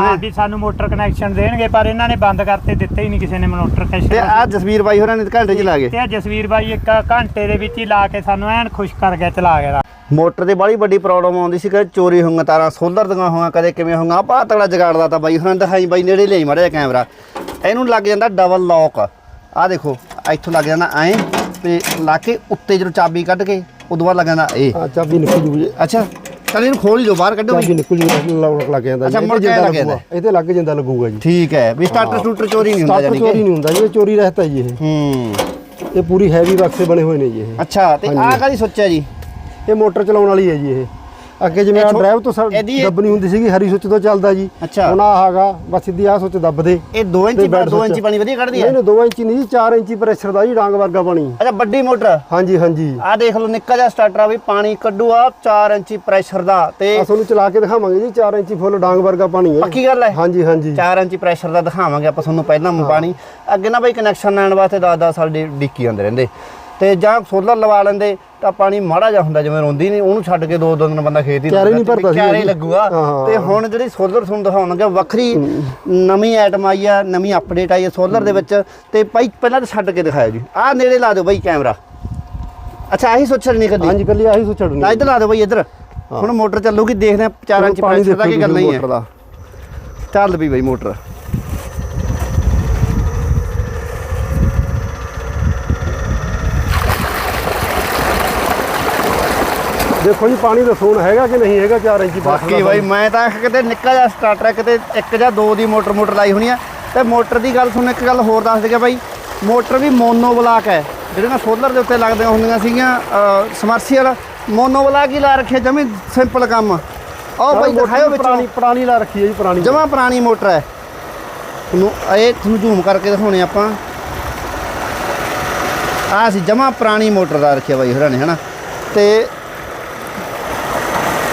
ਹਾਂ। ਵੀ ਸਾਨੂੰ motor connection ਦੇਣਗੇ ਪਰ ਇਹਨਾਂ ਨੇ ਬੰਦ ਕਰਤੇ ਦਿੱਤੇ ਹੀ ਨਹੀਂ ਕਿਸੇ ਨੇ ਮੋਟਰ ਤੇ ਕਨੈਕਸ਼ਨ ਆ ਜਸਵੀਰ ਬਾਈ ਹੋਰਾਂ ਨੇ ਤਾਂ ਘੰਟੇ ਚ ਲਾ ਗਏ। ਤੇ ਆ ਜਸਵੀਰ ਬਾਈ ਇੱਕ ਘੰਟੇ ਦੇ ਵਿੱਚ ਹੀ ਲਾ ਕੇ ਸਾਨੂੰ ਐਨ ਖੁਸ਼ ਕਰ ਗਿਆ ਚਲਾ ਗਿਆ ਮੋਟਰ ਦੀ ਬੜੀ ਵੱਡੀ ਪ੍ਰੋਬਲਮ ਆਉਂਦੀ ਸੀ ਕਦੇ ਚੋਰੀ ਹੋਈਆਂ ਤਾਰਾਂ ਸੋਲਰ ਦੀਆਂ ਹੋਈਆਂ ਕਦੇ ਕਿਵੇਂ ਹੋਈਆਂ। ਆਪਾਂ ਤਗੜਾ ਜਗਾੜਦਾ ਤਾਂ ਬਾਈ ਹੋਰਾਂ ਨੇ ਦਿਖਾਈ ਬਾਈ ਨੇੜੇ ਲਈ ਮੜਿਆ ਕੈਮਰਾ। ਇਹਨੂੰ ਲੱਗ ਜਾਂਦਾ ਡਬਲ ਲੌਕ ਆ ਦੇਖੋ ਇੱਥੋਂ ਲੱਗ ਜਾਂਦਾ ਐਂ ਤੇ ਲਾ ਕੇ ਉੱਤੇ ਜਦੋਂ ਚਾਬੀ ਕੱਢ ਕੇ ਉਦੋਂ ਬਾਅਦ ਲੱਗ ਜਾਂਦਾ ਇਹ। ਆ ਚਾਬੀ ਨਿਕਲ ਜੀ ਅੱਛਾ। ਚੱਲ ਇਹਨੂੰ ਖੋਲ ਹੀ ਦਿਓ ਬਾਹਰ ਕੱਢੋ ਜੂ ਲੌਕ ਲੱਗ ਜਾਂਦਾ। ਅੱਛਾ, ਮੁੜ ਕੇ ਲੱਗ ਜਾਂਦਾ। ਲੱਗੂਗਾ। ਇਹਦੇ ਲੱਗ ਜਾਂਦਾ ਲੱਗੂਗਾ ਜੀ। ਠੀਕ ਹੈ ਵੀ ਸਟਾਰਟਰ ਸਟੂਟਰ ਚੋਰੀ ਨਹੀਂ ਹੁੰਦਾ ਜਾਨੀ ਚੋਰੀ ਕਿ? ਨਹੀਂ ਹੁੰਦਾ ਜੀ ਇਹ ਚੋਰੀ ਰਹਿਤਾ ਜੀ ਇਹ। ਹੂੰ। ਇਹ ਪੂਰੀ ਹੈਵੀ ਬਕਸੇ ਬਣੇ ਹੋਏ ਨੇ ਜੀ ਇਹ। ਅੱਛਾ ਤੇ ਆਹ ਕਾਦੀ ਸੋਚਿਆ ਜੀ? ਇਹ ਮੋਟਰ ਚਲਾਉਣ ਵਾਲੀ ਹੈ ਜੀ ਇਹ। ਅੱਗੇ ਜਿਵੇਂ ਆ ਡਰਾਈਵ ਤੋਂ ਸਾ- ਇਹਦੀ ਦੱਬਣੀ ਹੁੰਦੀ ਸੀਗੀ ਹਰੀ ਸੁੱਚ ਤੋਂ ਚੱਲਦਾ ਜੀ। ਅੱਛਾ। ਹੁਣ ਆ ਹੈਗਾ ਬਸ ਸਿੱਧੀ ਆ ਸੁੱਚ ਦੱਬ ਦੇ। ਇਹ 2 ਇੰਚੀ ਬੈਡ 2 ਇੰਚੀ। ਪਾਣੀ ਵਧੀਆ ਕੱਢਦੀ ਨਹੀਂ ਹੈ? ਨਹੀਂ 2 ਇੰਚੀ ਨਹੀਂ ਜੀ 4 ਇੰਚੀ ਪ੍ਰੈਸ਼ਰ ਦਾ ਜੀ ਡਾਂਗ ਵਰਗਾ ਪਾਣੀ। ਅੱਛਾ ਵੱਡੀ ਮੋਟਰ। ਹਾਂਜੀ ਹਾਂਜੀ। ਆ ਦੇਖ ਲਓ ਨਿੱਕਾ ਜਿਹਾ ਸਟਾਰਟਰ ਆ ਵੀ ਪਾਣੀ ਕੱਢੂ ਆ 4 ਇੰਚੀ ਪ੍ਰੈਸ਼ਰ ਦਾ ਤੇ ਆ ਤੁਹਾਨੂੰ ਚਲਾ ਕੇ ਦਿਖਾਵਾਂਗੇ ਜੀ 4 ਇੰਚੀ ਫੁੱਲ ਡਾਂਗ ਵਰਗਾ ਪਾਣੀ ਹੈ। ਪੱਕੀ ਗੱਲ ਹੈ? ਹਾਂਜੀ ਹਾਂਜੀ। 4 ਇੰਚੀ ਪ੍ਰੈਸ਼ਰ ਦਾ ਦਿਖਾਵਾਂਗੇ ਆਪਾਂ ਤੁਹਾਨੂੰ ਪਹਿਲਾਂ ਪਾਣੀ। ਅੱਗੇ ਨਾ ਬਈ ਕਨੈਕਸ਼ਨ ਲੈਣ ਵਾਸਤੇ 10-10 ਸਾਲ ਡੀ- ਡਿੱਕੀ ਜਾਂਦੇ ਰਹਿੰਦੇ। ਤੇ ਜਾਂ ਸੋਲਰ ਲਵਾ ਲੈਂਦੇ ਤਾਂ ਪਾਣੀ ਮਾੜਾ ਜਿਹਾ ਹੁੰਦਾ ਜਿਵੇਂ ਰੋਂਦੀ ਨਹੀਂ ਉਹਨੂੰ ਛੱਡ ਕੇ ਦੋ ਦੋ ਦਿਨ ਬੰਦਾ ਖੇਤ ਹੀ ਕਿਆਰੇ ਨਹੀਂ ਤੇ ਭਰਦਾ ਸੀ ਕਿਆਰੇ ਜੀ। ਲੱਗੂਗਾ। ਤੇ ਹੁਣ ਜਿਹੜੀ ਸੋਲਰ ਤੁਹਾਨੂੰ ਦਿਖਾਉਣਗੇ ਵੱਖਰੀ ਨਵੀਂ ਆਈਟਮ ਆਈ ਆ ਨਵੀਂ ਅਪਡੇਟ ਆਈ ਆ ਸੋਲਰ ਦੇ ਵਿੱਚ। ਤੇ ਭਾਈ ਪਹਿਲਾਂ ਤਾਂ ਛੱਡ ਕੇ ਦਿਖਾਇਓ ਜੀ। ਆਹ ਨੇੜੇ ਲਾ ਦਿਓ ਬਾਈ ਕੈਮਰਾ ਅੱਛਾ ਆਹੀ ਸੋਚਣ ਨਹੀਂ ਕਰਦੀ ਹਾਂਜੀ ਕੱਲੀ ਆਹੀ ਸੁੱਚ ਛੱਡਣੀ ਨਾ ਇੱਧਰ ਲਾ ਦਿਓ ਬਾਈ ਇੱਧਰ। ਹੁਣ ਮੋਟਰ ਚੱਲੂਗੀ ਦੇਖਦੇ ਆ 4 ਇੰਚ ਪਾਣੀ ਦਾ ਕੀ ਗੱਲ ਨਹੀਂ ਹੈ ਚੱਲ ਵੀ ਬਾਈ ਮੋਟਰ। ਦੇਖੋ ਜੀ ਪਾਣੀ ਦਾ ਸੋਨ ਹੈਗਾ ਕਿ ਨਹੀਂ ਹੈਗਾ 4 ਇੰਚੀ pressure ਬਾਕੀ ਬਾਈ ਮੈਂ ਤਾਂ ਕਿਤੇ ਨਿੱਕਾ ਜਿਹਾ ਸਟਾਰਟਰ ਕਿਤੇ ਇੱਕ ਜਾਂ ਦੋ ਦੀ ਮੋਟਰ ਮੋਟਰ ਲਾਈ ਹੋਣੀ ਆ। ਤੇ ਮੋਟਰ ਦੀ ਗੱਲ ਤੁਹਾਨੂੰ ਇੱਕ ਗੱਲ ਹੋਰ ਦੱਸ ਦਿਆ ਬਾਈ ਮੋਟਰ ਵੀ ਮੋਨੋ ਬਲਾਕ ਹੈ। ਜਿਹੜੀਆਂ ਸੋਲਰ ਦੇ ਉੱਤੇ ਲੱਗਦੀਆਂ ਹੁੰਦੀਆਂ ਸੀਗੀਆਂ ਸਮਰਸੀਅਲ ਮੋਨੋ ਬਲਾਕ ਹੀ ਲਾ ਰੱਖਿਆ ਜਮੀ ਸਿੰਪਲ ਕੰਮ। ਆਓ ਬਾਈ ਦਿਖਾਇਓ ਵਿੱਚ। ਪੁਰਾਣੀ ਪੁਰਾਣੀ ਲਾ ਰੱਖੀ ਹੈ ਜੀ ਪੁਰਾਣੀ। ਜਮਾ ਪੁਰਾਣੀ ਮੋਟਰ ਹੈ। ਤੁਹਾਨੂੰ ਇਹ ਤੁਹਾਨੂੰ ਜ਼ੂਮ ਕਰਕੇ ਦਿਖਾਉਣੇ ਆਪਾਂ। ਆ ਸੀ ਜਮਾ ਪੁਰਾਣੀ ਮੋਟਰ ਦਾ ਰੱਖਿਆ ਬਾਈ ਹੋਰਾਂ ਨੇ ਹਨਾ? ਤੇ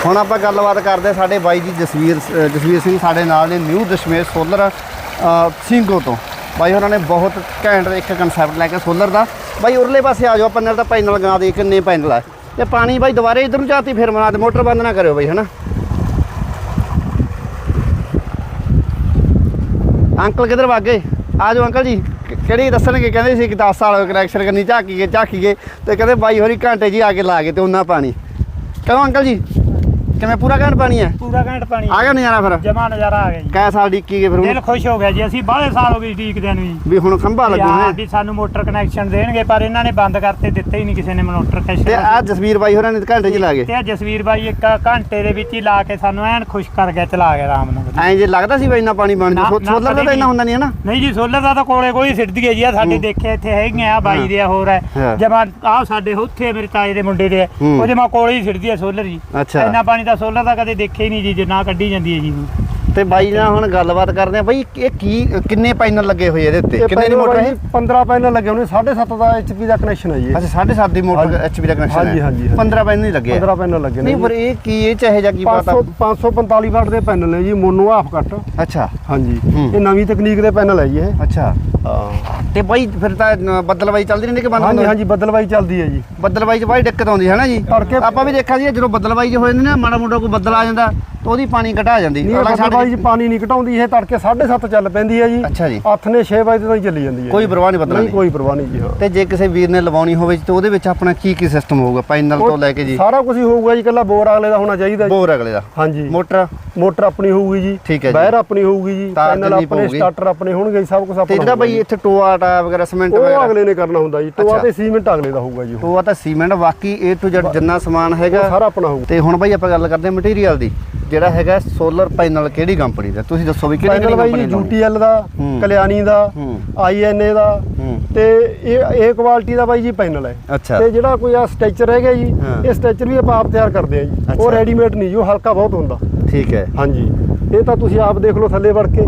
ਹੁਣ ਆਪਾਂ ਗੱਲਬਾਤ ਕਰਦੇ ਹਾਂ ਸਾਡੇ ਬਾਈ ਜੀ ਜਸਵੀਰ ਜਸਵੀਰ ਸਿੰਘ ਸਾਡੇ ਨਾਲ ਨੇ ਨਿਊ ਦਸ਼ਮੇਸ਼ ਸੋਲਰ ਅ, ਸਿੰਘੋ ਤੋਂ। ਬਾਈ ਉਹਨਾਂ ਨੇ ਬਹੁਤ ਘੈਂਟ ਇੱਕ ਕਨਸੈਪਟ ਲੈ ਕੇ ਸੋਲਰ ਦਾ। ਬਾਈ ਉਰਲੇ ਪਾਸੇ ਆ ਜਾਓ ਪੈਨਲ ਨਾਲ ਤਾਂ ਪੈਨਲ ਗਾ ਦੇ ਕਿੰਨੇ ਪੈਨਲ ਆ। ਤੇ ਪਾਣੀ ਬਾਈ ਦੁਬਾਰੇ ਇਧਰ ਨੂੰ ਜਾਤੀ ਫਿਰ ਬਣਾ ਦੇ ਮੋਟਰ ਬੰਦ ਨਾ ਕਰਿਓ ਬਾਈ ਹਨਾ? ਅੰਕਲ ਕਿੱਧਰ ਭੱਗ ਗਏ? ਆ ਜਾਓ ਅੰਕਲ ਜੀ। ਕਿ- ਕਿਹੜੀ ਦੱਸਣਗੇ? ਕਹਿੰਦੇ ਸੀ ਕਿ 10 ਸਾਲ ਕਨੈਕਸ਼ਨ ਕਰਨੀ ਝਾਕੀ ਗਏ ਝਾਕੀ ਗਏ। ਤੇ ਕਹਿੰਦੇ ਬਾਈ ਹੋਰੀ ਘੰਟੇ ਜੀ ਆ ਕੇ ਲਾ ਗਏ ਤੇ ਉਹਨਾਂ ਪਾਣੀ। ਕਹੋ ਅੰਕਲ ਜੀ? ਕਿਵੇਂ ਪੂਰਾ ਘੰਟ ਪਾਣੀ ਹੈ? ਪੂਰਾ ਘੰਟ ਪਾਣੀ ਆ ਗਿਆ ਨਜ਼ਾਰਾ ਫਿਰ? ਜਮਾ ਨਜ਼ਾਰਾ ਆ ਗਿਆ ਜੀ। ਕੈ ਸਾਲ ਡਿੱਕੀ ਗਏ ਫਿਰ ਦਿਲ ਖੁਸ਼ ਹੋ ਗਿਆ ਜੀ। ਅਸੀਂ ਬਾਹਲੇ ਸਾਲ ਹੋ ਗਏ ਡੀਕਦਿਆਂ ਨੂੰ ਜੀ ਵੀ। ਹੁਣ ਖੰਭਾ ਲੱਗੂ ਹਾਂ ਹੈ ਵੀ ਸਾਨੂੰ ਮੋਟਰ ਕਨੈਕਸ਼ਨ ਦੇਣਗੇ ਪਰ ਇਹਨਾਂ ਨੇ ਬੰਦ ਕਰਤੇ ਦਿੱਤੇ ਹੀ ਨਹੀਂ ਕਿਸੇ ਨੇ ਮੋਟਰ ਤੇ ਕਨੈਕਸ਼ਨ ਆ ਜਸਵੀਰ ਬਾਈ ਹੋਰਾਂ ਨੇ ਤਾਂ ਘੰਟੇ ਜੀ ਲਾ ਗਏ। ਤੇ ਆ ਜਸਵੀਰ ਬਾਈ ਇੱਕ ਘੰਟੇ ਦੇ ਵਿੱਚ ਹੀ ਲਾ ਕੇ ਸਾਨੂੰ ਐਨ ਖੁਸ਼ ਕਰ ਗਿਆ ਚਲਾ ਗਿਆ ਆਰਾਮ ਨਾਲ। ਐਂ ਜੇ ਲੱਗਦਾ ਸੀ ਵੀ ਇੰਨਾ ਪਾਣੀ ਬਣ ਜੂ ਨਾ- ਨਾ ਸੋਲਰ ਦਾ ਤਾਂ ਕਦੇ ਇੰਨਾ ਹੁੰਦਾ ਨਹੀਂ ਹੈ ਨਾ? ਨਹੀਂ ਜੀ ਸੋਲਰ ਦਾ ਤਾਂ ਕੋਲੇ ਕੋਈ ਹੈ ਜੀ ਆ ਸਾਡੇ ਦੇਖੇ ਇੱਥੇ ਹੈਗੀਆਂ ਆ ਬਾਈ ਦੇ ਆ ਹੋਰ ਹਾਂ। ਹੈ। ਜਮਾ ਆ ਸਾਡੇ ਉੱਥੇ ਮੇਰੇ ਤਾਏ ਦੇ ਮੁੰਡੇ ਦੇ ਆ। ਹੂੰ। ਉਹ ਜਮਾ ਕੋਲੇ ਹੀ ਸਿੱਧਦੀ ਹੈ ਸੋਲਰ ਜੀ। ਅੱਛਾ। ਇੰਨਾ ਪਾਣੀ ਤਾਂ ਸੋਲਰ ਦਾ ਕਦੇ ਦੇਖਿਆ ਹੀ ਨਹੀਂ ਜੀ ਜੇ ਨਾ ਕੱਢੀ ਜਾਂਦੀ ਹੈ ਜੀ ਤੇ ਬਾਈ ਨਾਲ ਹੁਣ ਗੱਲਬਾਤ ਕਰਦੇ ਆ। ਬਾਈ ਇਹ ਕੀ ਕਿੰਨੇ ਪੈਨਲ ਲੱਗੇ ਹੋਏ ਇਹਦੇ ਉੱਤੇ? ਕਿੰਨੇ ਦੀ ਮੋਟਰ ਹੈ? ਬਾਈ 15 ਪੈਨਲ ਲੱਗੇ ਹੋਣੇ 7.5 ਦਾ ਐਚਪੀ ਦਾ ਕਨੈਕਸ਼ਨ ਹੈ ਜੀ। ਅੱਛਾ 7.5 ਦੀ ਮੋਟਰ। ਐਚਪੀ ਦਾ ਕਨੈਕਸ਼ਨ ਹਾਂਜੀ, ਹਾਂਜੀ, ਹਾਂਜੀ। 15 ਪੈਨਲ ਹੀ ਲੱਗੇ ਆ। 15 ਪੈਨਲ ਲੱਗੇ ਨੇ ਨਹੀਂ ਪਰ ਇਹ ਕੀ ਇਹ ਚਾਹੇ ਜਾਂ ਕੀ ਪਤਾ 500 545 ਵਾਟ ਦੇ ਪੈਨਲ ਨੇ ਜੀ ਮੋਨੋ ਹਾਫ ਕੱਟ ਅੱਛਾ। ਹਾਂਜੀ। ਹੂੰ। ਇਹ ਨਵੀਂ ਤਕਨੀਕ ਦੇ ਪੈਨਲ ਹੈ ਜੀ ਇਹ। ਅੱਛਾ। ਹਾਂ। ਤੇ ਬਾਈ ਫਿਰ ਤਾਂ ਅ, ਬੱਦਲਬਾਈ ਚੱਲਦੀ ਰਹਿੰਦੀ ਕਿ ਬੰਦ ਹਾਂਜੀ? ਹਾਂਜੀ ਬੱਦਲਬਾਈ ਚੱਲਦੀ ਹੈ ਜੀ। ਬੱਦਲਬਾਈ 'ਚ ਬਾਈ ਦਿੱਕਤ ਆਉਂਦੀ ਹੈ ਨਾ ਜੀ? ਆਪਾਂ ਵੀ ਦੇਖਿਆ ਸੀ ਜਦੋਂ ਬੱਦਲਬਾਈ 'ਚ ਹੋ ਜਾਂਦੀ ਨਾ ਮਾੜਾ ਮੋਟਾ ਕੋਈ ਬੱਦਲ ਆ ਜਾਂਦਾ। ਉਹਦੀ ਪਾਣੀ ਘਟਾ ਜਾਂਦੀ। ਨਹੀਂ ਅਗਲਾ ਚ ਪਾਣੀ ਨਹੀਂ ਘਟਾਉਂਦੀ ਇਹ ਤੜਕੇ 7:30 ਚੱਲ ਪੈਂਦੀ ਹੈ ਜੀ। ਅੱਛਾ ਜੀ। ਹੱਥ ਨੇ 6 ਵਜੇ ਤੋਂ ਹੀ ਚੱਲੀ ਜਾਂਦੀ ਹੈ ਕੋਈ ਜੀ। ਪਰਵਾਹ ਨਹੀਂ ਬੱਦਲਾਂ ਨਹੀਂ ਦੀ ਕੋਈ ਪਰਵਾਹ ਨਹੀਂ ਜੀ ਹਾਂ। ਤੇ ਜੇ ਕਿਸੇ ਵੀਰ ਨੇ ਲਵਾਉਣੀ ਹੋਵੇ ਤਾਂ ਉਹਦੇ ਵਿੱਚ ਆਪਣਾ ਕੀ ਕੀ ਸਿਸਟਮ ਹੋਊਗਾ? ਪੈਨਲ ਤੋਂ ਲੈ ਕੇ ਜੀ। ਸਾਰਾ ਕੁਝ ਹੀ ਹੋਊਗਾ ਜੀ ਕੱਲਾ ਬੋਰ ਅਗਲੇ ਦਾ ਹੋਣਾ ਚਾਹੀਦਾ ਜੀ। ਬੋਰ ਅਗਲੇ ਦਾ। ਹਾਂਜੀ। ਮੋਟਰ? ਮੋਟਰ ਆਪਣੀ ਹੋਊਗੀ ਜੀ। ਠੀਕ ਹੈ ਜੀ। ਵਾਇਰ ਆਪਣੀ ਹੋਊਗੀ ਜੀ। ਪੈਨਲ ਆਪਣੇ। ਸਟਾਰਟਰ ਆਪਣੇ ਹੋਣਗੇ ਜੀ ਸਭ ਕੁਝ ਤੇ ਆਪਣਾ ਜਿਹੜਾ ਹੋਊਗਾ ਬਾਈ ਜੀ। ਇੱਥੇ ਟੋਆ ਟਾ ਵਗੈਰਾ ਸੀਮੈਂਟ ਉਹ ਵਗੈਰਾ? ਅਗਲੇ ਨੇ ਕਰਨਾ ਹੁੰਦਾ ਜੀ। ਟੋਆ। ਤੇ ਸੀਮੈਂਟ ਅਗਲੇ ਦਾ ਹੋਊਗਾ ਜੀ ਉਹ ਟੋਆ ਤਾਂ ਸੀਮੈਂਟ ਬਾਕੀ A to Z ਜਿੰਨਾ ਸਮਾਨ ਉਹ ਹੈਗਾ। ਸਾਰਾ ਆਪਣਾ ਹੋਊਗਾ। ਤੇ ਹੁਣ ਬਾਈ ਆਪਾਂ ਗੱਲ ਕਰਦੇ ਹਾਂ ਮਟੀਰੀਅਲ ਦੀ। ਜਿਹੜਾ ਹੈਗਾ ਸੋਲਰ ਪੈਨਲ ਕਿਹੜੀ ਕੰਪਨੀ ਦਾ? ਤੁਸੀਂ ਦੱਸੋ ਵੀ ਕਿਹੜੀ ਪੈਨਲ ਕਿਹੜੀ ਬਾਈ ਜੀ ਕੰਪਨੀ ਦਾ ਯੂਟੀਐਲ ਦਾ ਹੂੰ। ਕਲਿਆਣੀ ਦਾ ਹੂੰ। ਆਈਐਨਏ ਦਾ। ਹੂੰ। ਤੇ ਇਹ ਇਹ ਕੁਆਲਿਟੀ ਦਾ ਬਾਈ ਜੀ ਪੈਨਲ ਹੈ। ਅੱਛਾ। ਤੇ ਜਿਹੜਾ ਕੋਈ ਆ ਸਟ੍ਰੈਚਰ ਹੈਗਾ ਜੀ ਹਾਂ। ਇਹ ਸਟ੍ਰੈਚਰ ਵੀ ਆਪਾਂ ਆਪ ਤਿਆਰ ਕਰਦੇ ਆ ਜੀ। ਅੱਛਾ। ਉਹ ਰੈਡੀਮੇਡ ਨਹੀਂ ਜੀ ਉਹ ਹਲਕਾ ਬਹੁਤ ਹੁੰਦਾ। ਠੀਕ ਹੈ। ਹਾਂਜੀ। ਇਹ ਤਾਂ ਤੁਸੀਂ ਆਪ ਦੇਖ ਲਓ ਥੱਲੇ ਵੜ ਕੇ।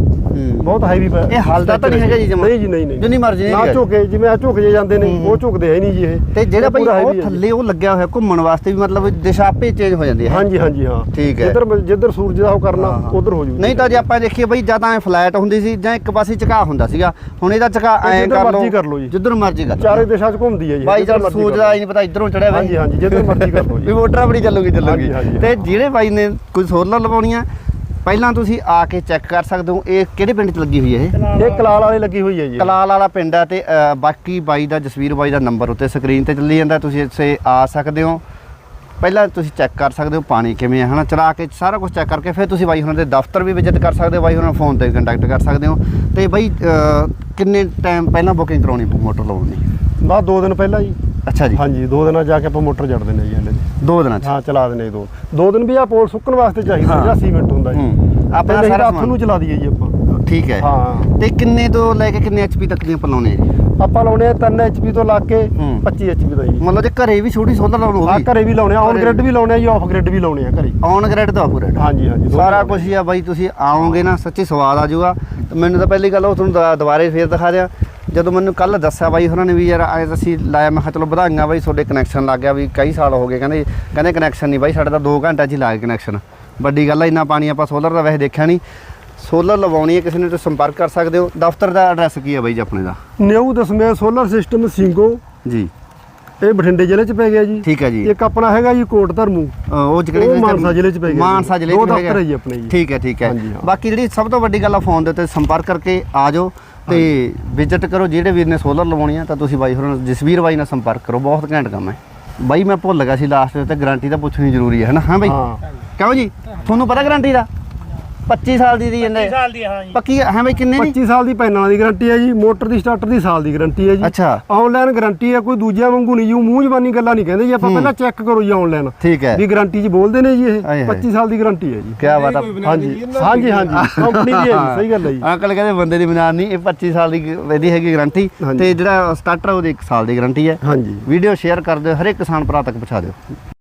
ਬਹੁਤ ਹੈਵੀ ਇਹ ਹਲਦਾ ਤਾਂ ਨਹੀਂ ਹੈਗਾ ਜੀ ਜਮਾਂ? ਨਹੀਂ ਜੀ ਨਹੀਂ ਨਹੀਂ ਜਿੰਨੀ ਮਰਜ਼ੀ ਨਹੀਂ ਨਾ। ਝੁਕੇ ਜਿਵੇਂ ਆ ਝੁਕ ਜੇ ਜਾਂਦੇ ਨੇ। ਉਹ ਝੁਕਦੇ ਹੈ ਨਹੀਂ ਜੀ ਇਹ ਤੇ ਜਿਹੜਾ ਬਾਈ ਉਹ। ਥੱਲੇ ਉਹ ਲੱਗਿਆ ਹੋਇਆ ਘੁੰਮਣ ਵਾਸਤੇ ਵੀ ਮਤਲਬ ਦਿਸ਼ਾ ਆਪੇ ਚੇਂਜ ਹੋ ਜਾਂਦੀ ਹੈ ਹਾਂਜੀ ਹਾਂਜੀ ਹਾਂ ਠੀਕ ਹੈ। ਜਿੱਧਰ ਜਿੱਧਰ ਸੂਰਜ ਦਾ ਉਹ ਕਰਨਾ। ਉਧਰ ਹੋ ਜੂ ਨਹੀਂ ਤਾਂ ਜੇ ਆਪਾਂ ਦੇਖੀਏ ਬਈ ਜਾਂ ਤਾਂ ਐ ਫਲੈਟ ਹੁੰਦੀ ਸੀ ਜਾਂ ਇੱਕ ਪਾਸੇ ਝੁਕਾ ਹੁੰਦਾ ਸੀਗਾ ਹੁਣ ਇਹਦਾ ਝੁਕਾ ਐ ਜਿੱਧਰ ਕਰ ਮਰਜ਼ੀ ਲਓ ਕਰ ਲਓ ਜੀ। ਜਿੱਧਰ ਮਰਜ਼ੀ ਕਰ ਚਾਰੇ ਦਿਸ਼ਾ 'ਚ ਘੁੰਮਦੀ ਹੈ ਜੀ ਬਾਈ ਜਦ ਸੂਰਜ ਦਾ ਨਹੀਂ ਪਤਾ ਇਧਰੋਂ ਚੜਿਆ ਹਾਂਜੀ ਹਾਂਜੀ ਜਿੱਧਰ ਮਰਜ਼ੀ ਕਰ ਲਓ ਵੀ ਜੀ ਮੋਟਰ ਆਪਣੀ ਚੱਲੂਗੀ ਚੱਲੂਗੀ। ਤੇ ਜਿਹੜੇ ਬਾਈ ਨੇ ਕੋਈ ਸੋਲਰ ਲਵਾਉਣੀ ਆ ਪਹਿਲਾਂ ਤੁਸੀਂ ਆ ਕੇ ਚੈੱਕ ਕਰ ਸਕਦੇ ਹੋ ਇਹ ਕਿਹੜੇ ਪਿੰਡ 'ਚ ਲੱਗੀ ਹੋਈ ਹੈ ਇਹ? ਇਹ ਕਲਾਲ ਵਾਲੇ ਲੱਗੀ ਹੋਈ ਹੈ ਜੀ। ਕਲਾਲ ਵਾਲਾ ਪਿੰਡ ਹੈ ਤੇ ਅ, ਬਾਕੀ ਬਾਈ ਦਾ ਜਸਵੀਰ ਬਾਈ ਦਾ ਨੰਬਰ ਉੱਤੇ ਸਕਰੀਨ ਤੇ ਚੱਲੀ ਜਾਂਦਾ ਤੁਸੀਂ ਇੱਥੇ ਆ ਸਕਦੇ ਹੋ। ਪਹਿਲਾਂ ਤੁਸੀਂ ਚੈੱਕ ਕਰ ਸਕਦੇ ਹੋ ਪਾਣੀ ਕਿਵੇਂ ਹੈ ਹਨਾ? ਚਲਾ ਕੇ ਸਾਰਾ ਕੁਝ ਚੈੱਕ ਕਰਕੇ ਫਿਰ ਤੁਸੀਂ ਬਾਈ ਹੁਣਾਂ ਦੇ ਦਫ਼ਤਰ ਵੀ ਵਿਜ਼ਿਟ ਕਰ ਸਕਦੇ ਹੋ ਬਾਈ ਹੁਣਾਂ ਫੋਨ ਤੇ ਕੰਟੈਕਟ ਕਰ ਸਕਦੇ ਹੋ। ਤੇ ਬਾਈ ਅ, ਕਿੰਨੇ ਟਾਈਮ ਪਹਿਲਾਂ ਬੁਕਿੰਗ ਕਰਾਉਣੀ ਮੋਟਰ ਲਾਉਣ ਦੀ? ਬਸ ਦੋ ਦਿਨ ਪਹਿਲਾਂ ਜੀ। ਅੱਛਾ ਜੀ। ਹਾਂਜੀ ਦੋ ਦਿਨਾਂ ਜਾ ਕੇ ਆਪਾਂ ਮੋਟਰ ਜੜ ਦਿੰਦੇ ਜੀ ਦੋ ਦਿਨਾਂ ਚ? ਹਾਂ ਚਲਾ ਦਿੰਦੇ ਜੀ ਦੋ। ਦੋ ਦਿਨ ਵੀ ਆ ਪੋਲ ਸੁੱਕਣ ਵਾਸਤੇ ਚਾਹੀਦਾ ਹਾਂ। ਜਾਂ ਸੀਮੈਂਟ ਹੁੰਦਾ ਜੀ। ਆਪਣਾ ਸਾਰਾ ਹੱਥ। ਨੂੰ ਚਲਾ ਦਈਏ ਜੀ ਆਪਾਂ। ਠੀਕ ਹੈ। ਹਾਂ। ਤੇ ਕਿੰਨੇ ਤੋਂ ਲੈ ਕੇ ਕਿੰਨੇ ਐਚਪੀ ਤੱਕ ਦੀਆਂ ਆਪਾਂ ਲਾਉਣੇ ਆ ਜੀ? ਆਪਾਂ ਲਾਉਣੇ ਆ 3 ਐਚਪੀ ਤੋਂ ਲਾ ਕੇ ਹੂੰ। 25 ਐਚਪੀ ਦਾ ਜੀ। ਮਤਲਬ ਜੇ ਘਰੇ ਵੀ ਛੋਟੀ ਸੋਲਰ ਲਾਉਣ ਆ ਹੋਵੇ ਘਰੇ ਵੀ ਲਾਉਣੇ ਆ ਔਨ ਗ੍ਰਿਡ ਵੀ। ਲਾਉਣੇ ਆ ਜੀ ਆਫ ਗ੍ਰਿਡ ਵੀ ਲਾਉਣੇ ਆ ਘਰੇ। ਔਨ ਗ੍ਰਿਡ ਦਾ ਪੂਰਾ ਹਾਂਜੀ ਹਾਂਜੀ ਦੋਨੇ ਸਾਰਾ ਕੁਝ ਹੀ ਆ ਬਾਈ ਤੁਸੀਂ ਆਓਗੇ ਨਾ ਸੱਚੀ ਸਵਾਦ ਆ ਜਾਊਗਾ। ਤੇ ਮੈਨੂੰ ਤਾਂ ਪਹਿਲੀ ਗੱਲ ਉਹ ਤੁਹਾਨੂੰ ਦੁਬਾਰੇ ਫੇਰ ਦਿਖਾ ਦਿਆਂ। ਜਦੋਂ ਮੈਨੂੰ ਕੱਲ ਦੱਸਿਆ ਬਾਈ ਉਹਨਾਂ ਨੇ ਵੀ ਯਾਰ ਐ ਅਸੀਂ ਲਾਇਆ ਮੈਂ ਕਿਹਾ ਚਲੋ ਵਧਾਈਆਂ ਬਾਈ ਤੁਹਾਡੇ ਕਨੈਕਸ਼ਨ ਲੱਗ ਗਿਆ ਵੀ ਕਈ ਸਾਲ ਹੋ ਗਏ ਕਹਿੰਦੇ ਕਹਿੰਦੇ ਕਨੈਕਸ਼ਨ ਨਹੀਂ ਬਾਈ ਸਾਡੇ ਤਾਂ 2 ਘੰਟੇ 'ਚ ਹੀ ਲੱਗ ਗਿਆ ਕਨੈਕਸ਼ਨ ਵੱਡੀ ਗੱਲ ਆ ਇੰਨਾ ਪਾਣੀ ਆਪਾਂ ਸੋਲਰ ਦਾ ਵੈਸੇ ਦੇਖਿਆ ਨਹੀਂ। ਸੋਲਰ ਲਵਾਉਣੀ ਹੈ ਕਿਸੇ ਨੇ ਤਾਂ ਸੰਪਰਕ ਕਰ ਸਕਦੇ ਹੋ। ਦਫ਼ਤਰ ਦਾ ਐਡਰੈਸ ਕੀ ਹੈ ਬਾਈ ਜੀ ਆਪਣੇ ਦਾ? New Dashmesh solar system Singho ji. ਇਹ ਬਠਿੰਡੇ ਜ਼ਿਲ੍ਹੇ ਚ ਪੈ ਗਿਆ ਜੀ। ਠੀਕ ਹੈ ਜੀ। ਇੱਕ ਆਪਣਾ ਹੈਗਾ ਜੀ ਕੋਟ ਧਰਮੂ। ਉਹ ਜਿਹੜੇ ਉਹ ਮਾਨਸਾ ਜ਼ਿਲ੍ਹੇ 'ਚ ਪੈ ਗਿਆ। ਮਾਨਸਾ ਜ਼ਿਲ੍ਹੇ 'ਚ ਹੈਗਾ। ਹੈ ਜੀ ਆਪਣੇ ਜੀ। ਠੀਕ ਹੈ ਠੀਕ ਹੈ। ਬਾਕੀ ਜਿਹੜੀ ਸਭ ਤੋਂ ਵੱਡੀ ਗੱਲ ਆ ਫੋਨ ਦੇ ਉੱਤੇ ਸੰਪਰਕ ਕਰਕੇ ਆ ਜਾਓ ਤੇ ਵਿਜ਼ਿਟ ਕਰੋ। ਜਿਹੜੇ ਵੀਰ ਨੇ ਸੋਲਰ ਲਵਾਉਣੀ ਆ ਤਾਂ ਤੁਸੀਂ ਬਾਈ ਹੋਰਾਂ ਨਾਲ ਜਸਵੀਰ ਬਾਈ ਨਾਲ ਸੰਪਰਕ ਕਰੋ। ਬਹੁਤ ਘੈਂਟ ਕੰਮ ਹੈ। ਬਾਈ ਮੈਂ ਭੁੱਲ ਗਿਆ ਸੀ ਲਾਸਟ ਤੇ ਗਾਰੰਟੀ ਤਾਂ ਪੁੱਛਣੀ ਜ਼ਰੂਰੀ ਹੈ ਨਾ? ਹਾਂ ਬਾਈ? ਕਿਉਂ ਜੀ? ਤੁਹਾਨੂੰ ਪਤਾ ਗਾਰੰਟੀ ਦਾ? 25 ਸਾਲ ਦੀ ਦੀ ਜਾਂਦੇ ਸਾਲ ਦੀ ਹਾਂ ਜੀ। ਪੱਕੀ ਹੈ ਬਾਈ ਕਿੰਨੇ ਦੀ? 25 ਸਾਲ ਦੀ ਪੈਨਲਾਂ ਦੀ ਗਾਰੰਟੀ ਹੈ ਜੀ ਮੋਟਰ ਦੀ ਸਟਾਰਟਰ ਦੀ ਸਾਲ ਦੀ ਗਾਰੰਟੀ ਹੈ ਜੀ। ਅੱਛਾ। ਆਨਲਾਈਨ ਗਾਰੰਟੀ ਹੈ ਕੋਈ ਦੂਜਿਆਂ ਵਾਂਗੂ ਨਹੀਂ ਜੀ ਮੂੰਹ ਜ਼ਬਾਨੀ ਗੱਲਾਂ ਨਹੀਂ ਕਹਿੰਦੇ ਜੀ ਆਪਾਂ ਪਹਿਲਾਂ ਚੈੱਕ ਕਰੋ ਜੀ ਆਨਲਾਈਨ ਠੀਕ ਹੈ। ਵੀ ਗਾਰੰਟੀ 'ਚ ਬੋਲਦੇ ਨੇ ਜੀ ਇਹ ਆਏ ਹਾਏ। 25 ਸਾਲ ਦੀ ਗਾਰੰਟੀ ਹੈ ਜੀ। ਕੀ ਬਾਤ ਆ। ਹਾਂਜੀ ਹਾਂਜੀ। ਹਾਂਜੀ ਕੰਪਨੀ ਦੀ ਹੈ ਜੀ ਸਹੀ ਗੱਲ ਹੈ ਜੀ। ਅੰਕਲ ਕਹਿੰਦੇ ਬੰਦੇ ਦੀ ਬਨਾਨ ਨਹੀਂ ਇਹ 25 ਸਾਲ ਦੀ ਇਹਦੀ ਹੈਗੀ ਗਾਰੰਟੀ। ਤੇ ਜਿਹੜਾ ਸਟਾਰਟਰ ਉਹਦੀ 1 ਸਾਲ ਦੀ ਗਾਰੰਟੀ ਹੈ। ਹਾਂਜੀ। ਵੀਡੀਓ ਸ਼ੇਅਰ ਕਰ ਦਿਓ ਹਰੇਕ ਕਿਸਾਨ ਭਰਾ ਤੱਕ ਪਹੁੰਚਾ ਦਿਓ।